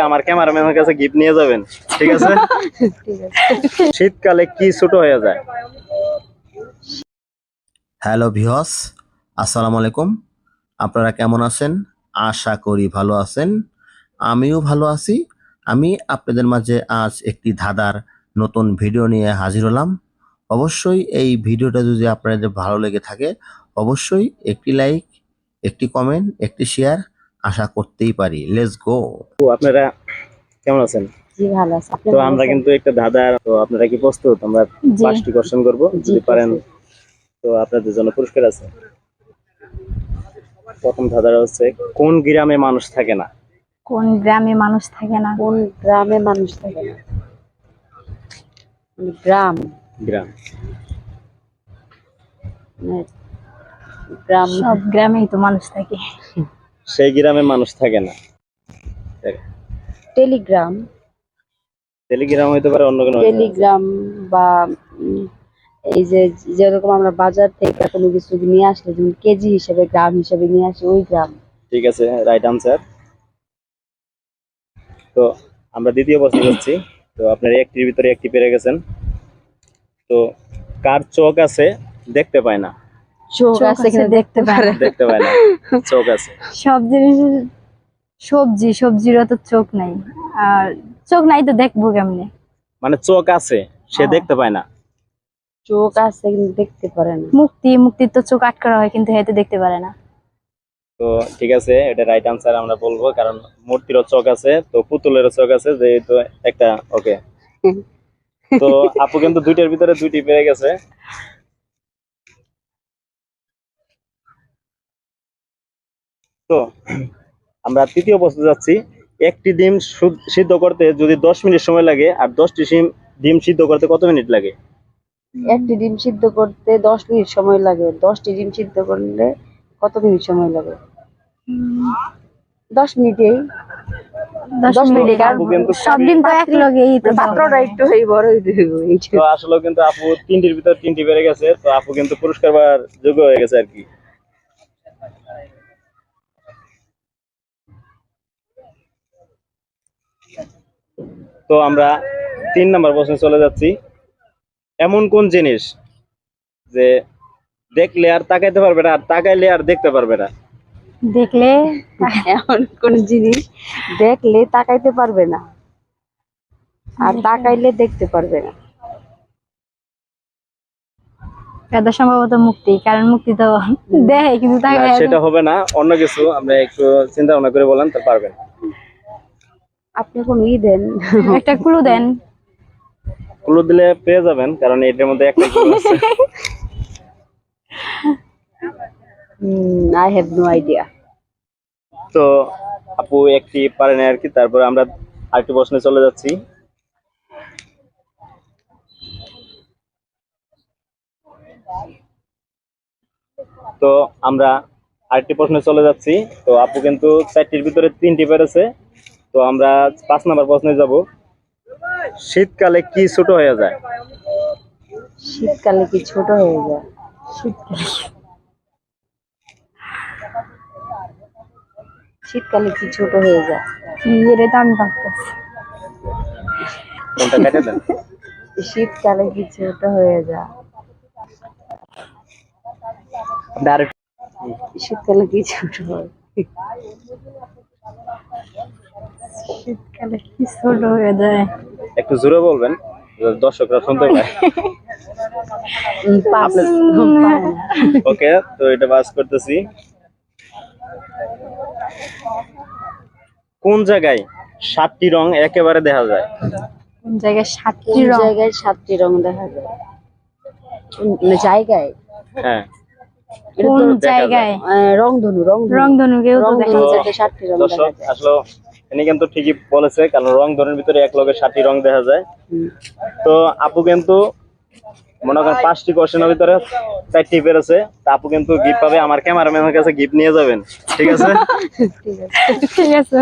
আমার ক্যামেরাম্যানের কাছে গিফট নিয়ে যাবেন ঠিক আছে? শীতকালে কি ছোট হয়ে যায়? হ্যালো ভিহস আসসালামু আলাইকুম। আপনারা কেমন আছেন? আশা করি ভালো আছেন। আমিও ভালো আছি। আমি আপনাদের মাঝে আজ একটি ধাঁধার নতুন ভিডিও নিয়ে হাজির হলাম। অবশ্যই এই ভিডিওটা যদি আপনাদের ভালো লেগে থাকে অবশ্যই একটি লাইক একটি কমেন্ট একটি শেয়ার আশা করতেই পারি। লেটস গো তো আপনারা কেমন আছেন? জি ভালো আছে। তো আমরা কিন্তু একটা ধাঁধা তো আপনারা কি প্রস্তুত? আমরা পাঁচটি কোশ্চেন করব যদি পারেন। তো আপনাদের জন্য পুরস্কার আছে। প্রথম ধাঁধাটা হচ্ছে কোন গ্রামে মানুষ থাকে না? কোন গ্রামে মানুষ থাকে না? কোন গ্রামে মানুষ থাকে না? মানে গ্রাম। গ্রাম। গ্রাম। সব গ্রামেই তো মানুষ থাকে। সেই গ্রামে মানুষ থাকে না। টেলিগ্রাম। টেলিগ্রাম হইতে পারে অন্য কোনো টেলিগ্রাম বা এই যে যেরকম আমরা বাজার থেকে কোনো কিছু নিয়ে আসলে যেমন কেজি হিসেবে গ্রাম হিসেবে নিয়ে আসি ওই গ্রাম। ঠিক আছে রাইট আনসার তো আমরা দ্বিতীয় প্রশ্ন করছি। তো আপনার একটির ভিতরে একটি পেরে গেছেন। তো কার চোখ আছে দেখতে পায় না? চোখ আছে কিন্তু দেখতে পারে। দেখতে পায় না। চোখ আছে। সব জিনিস সবজি সবজিরও তো চোখ নাই। আর চোখ নাই তো দেখব কেমনে? মানে চোখ আছে সে দেখতে পায় না। চোখ আছে কিন্তু দেখতে পারে না। মুক্তি মুক্তির তো চোখ আটকানো হয় কিন্তু হয়তো দেখতে পারে না। তো ঠিক আছে এটা রাইট আনসার আমরা বলব কারণ মূর্তিরও চোখ আছে তো পুতুলেরও চোখ আছে যেহেতু একটা ওকে তো আপু কিন্তু দুইটার ভিতরে দুইটি পেয়ে গেছে। তো আমরা তৃতীয় প্রশ্ন যাচ্ছি। একটি ডিম সিদ্ধ করতে যদি দশ মিনিট সময় লাগে আর দশটি সিম ডিম সিদ্ধ করতে কত মিনিট লাগে? একটি ডিম সিদ্ধ করতে দশ মিনিট সময় লাগে। দশটি ডিম সিদ্ধ করলে কত মিনিট সময় লাগে? দশ মিনিটেই দশ দশ মিনিট। মিনিট, আর আপু কিন্তু সব দিন তো এক লগেই পাত্রটা একটু এই বড় তো আসলে কিন্তু আপু তিনটির ভিতর তিনটি বেড়ে গেছে তো আপু কিন্তু পুরস্কার পাওয়ার যোগ্য হয়ে গেছে আর কি। তো আমরা তিন নাম্বার প্রশ্নে চলে যাচ্ছি। এমন কোন জিনিস যে দেখলে আর তাকাইতে পারবে না আর তাকাইলে আর দেখতে পারবে না? দেখলে এমন কোন জিনিস? দেখলে তাকাইতে পারবে না আর তাকাইলে দেখতে পারবে না। এটা সম্ভবত মুক্তি কারণ মুক্তি তো দেখে কিন্তু সেটা হবে না অন্য কিছু আমরা একটু চিন্তা ভাবনা করে বলেন তো পারবেন। আপনি কোন ই দেন। একটা ক্লু দেন। ক্লু দিলে পেয়ে যাবেন কারণ এটার মধ্যে একটা clue আছে। আই হ্যাভ নো আইডিয়া তো আপু একটি পারেন আর কি তারপরে আমরা আরেকটি প্রশ্নে চলে যাচ্ছি। তো আমরা আরেকটি প্রশ্নে চলে যাচ্ছি। তো আপু কিন্তু চারটির ভিতরে তিনটি পেরেছে। তো আমরা পাঁচ নাম্বার প্রশ্নে যাব। শীতকালে কি ছোট হয়ে যায়? শীতকালে কি ছোট হয়ে যায়? শীতকালে। কি ছোট হয়ে যায়? কি তো আমি ভাবতেছি। কোনটা কেটে দেন? শীতকালে কি ছোট হয়ে যায়? শীতকালে কি ছোট হয়? শীতকালে কি ছোট হয়ে যায়। একটু জোরে বলবেন দর্শকরা শুনতে পায়। ওকে তো এটা বাস করতেছি। কোন জায়গায় সাতটি রং একেবারে দেখা যায়? কোন জায়গায় সাতটি কোন রং? জায়গায় সাতটি রং দেখা যায়? কোন- মানে জায়গায়? হ্যাঁ। কোন। জায়গায়? আহ, রংধনু রংধনু। রংধনুকেও তো দেখা যায়। সাতটি রং দেখা দর্শক যায়। আসলে। এনে কিন্তু ঠিকই বলেছে কারণ রং ধরনের ভিতরে এক লগে সাতটি রং দেখা যায়। তো আপু কিন্তু মনে করেন পাঁচটি কোশ্চেনের ভিতরে চারটি পেরেছে তা আপু কিন্তু গিফট পাবে আমার ক্যামেরাম্যানের কাছে গিফট নিয়ে যাবেন। ঠিক আছে? ঠিক আছে।